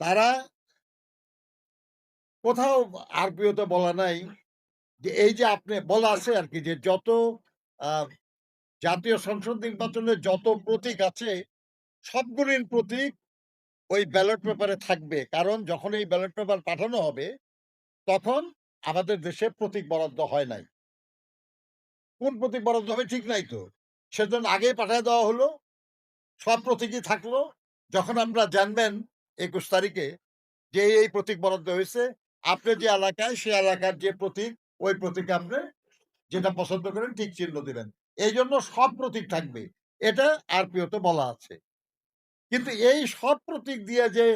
তারা কোথাও আরপিওতে বলা নাই যে এই যে আপনি বলা আছে আর কি যে যত আহ, জাতীয় সংসদ নির্বাচনে যত প্রতীক আছে সবগুলির প্রতীক ওই ব্যালট পেপারে থাকবে। কারণ যখন এই ব্যালট পেপার পাঠানো হবে তখন আমাদের দেশে প্রতীক বরাদ্দ হয় নাই। কোন প্রতীক বরাদ্দ হবে ঠিক নাই তো। সেজন্য আগেই পাঠিয়ে দেওয়া হলো সব প্রতীকই থাকল। যখন আমরা জানবেন একুশ তারিখে যে এই প্রতীক বরাদ্দ হয়েছে, আপনি যে এলাকায় সে এলাকার যে প্রতীক, ওই প্রতীকে আপনি যেটা পছন্দ করেন ঠিক চিহ্ন দিবেন। এই জন্য সব প্রতীক থাকবে। এটা আর আরপিওতে বলা আছে। কিন্তু এই সব প্রতীক দিয়ে যে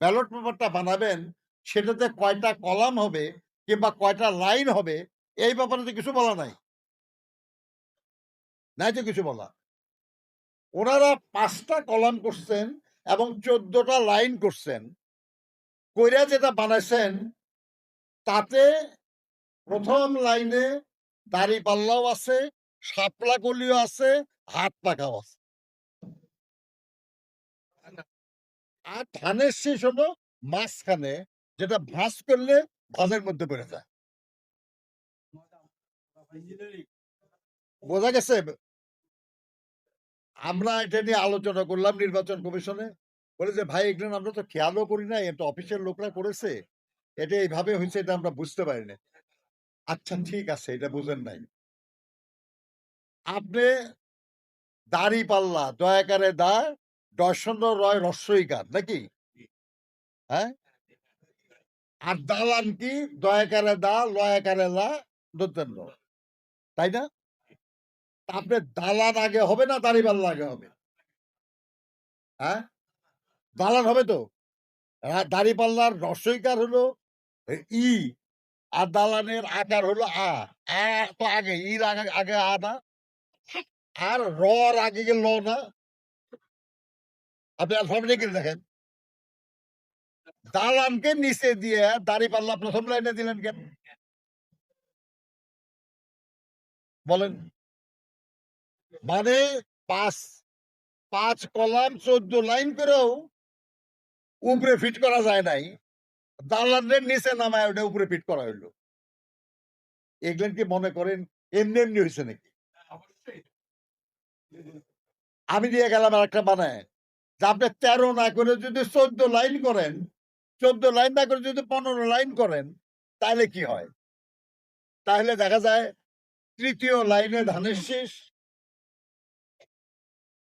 ব্যালট পেপারটা বানাবেন, সেটাতে কয়টা কলাম হবে কিংবা কয়টা লাইন হবে, এই ব্যাপারে তো কিছু বলা নাই। নাই তো কিছু বলা। ওনারা পাঁচটা কলাম করছেন এবং চোদ্দটা লাইন করছেন, কইরা যেটা বানাইছেন, তাতে প্রথম লাইনে দাড়ি পাল্লাও আছে, শাপলা কলিও আছে, হাত পাকাও আছে। আর ধানের শেষ হলো মাঝখানে, যেটা ভাঁজ করলে ভাঁজের মধ্যে পড়ে যায়। বোঝা গেছে? আমরা এটা নিয়ে আলোচনা করলাম নির্বাচন কমিশনে। বলে যে ভাই এগুলো আমরা তো খেয়ালও করি না এটা অফিসের লোকরা করেছে। এটা এইভাবে হয়েছে এটা আমরা বুঝতে পারি না আচ্ছা ঠিক আছে এটা বুঝেন নাই। আপনি দাড়ি পাল্লা দয়াকারে দা দর্শন রয় রস্যইকার নাকি? হ্যাঁ? আর দালান কি? দয়াকারে দা লয়াকারে লা দোদ্দেন তাই না? আপনি দালান আগে হবে না দাড়ি পাল্লা আগে হবে? হ্যাঁ? দালান হবে তো। দাড়ি পাল্লার রস্যইকার হলো ই। আর দালানের আকার হলো আ। আ তো আগে, ইর আগে আগে আ না। আর রর আগে গেল না। আপনি অ্যালফাবেটিক্যাল দেখেন? দালানকে নিচে দিয়ে দাড়ি পাল্লা প্রথম লাইনে দিলেন কেন? বলেন। মানে পাঁচ পাঁচ কলাম চোদ্দ লাইন করেও উপরে ফিট করা যায় নাই। দালানের নিচে নামায় ওটা উপরে ফিট করা হইল। এগুলেন কি মনে করেন এমনি এমনি হয়েছে নাকি? আমি দিয়ে গেলাম আর একটা বানায়। যে আপনি তেরো না করে যদি চোদ্দ লাইন করেন চোদ্দ লাইন না করে যদি পনেরো লাইন করেন তাহলে কি হয়? তাহলে দেখা যায় তৃতীয় লাইনে ধানের শেষ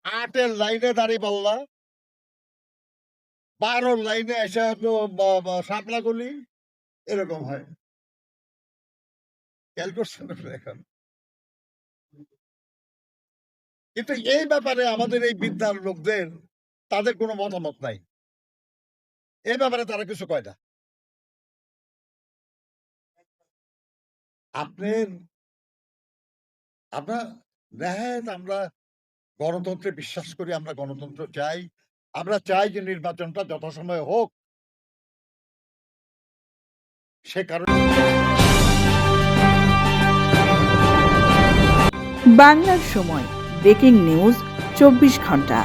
আটের লাইনে দাঁড়িয়ে পাল্লা বারোর লাইনে এসে হয়তো সাপলা গলি, এরকম হয়। এখন। কিন্তু এই ব্যাপারে আমাদের এই বিদ্যার লোকদের, তাদের কোনো মতামত নাই। এই ব্যাপারে তারা কিছু কয় না। আপনার আমরা, দেখেন আমরা গণতন্ত্রে বিশ্বাস করি, আমরা গণতন্ত্র চাই। আমরা চাই যে নির্বাচনটা যথাসময়ে হোক। সে কারণে বাংলার সময় ব্রেকিং নিউজ চব্বিশ ঘণ্টা।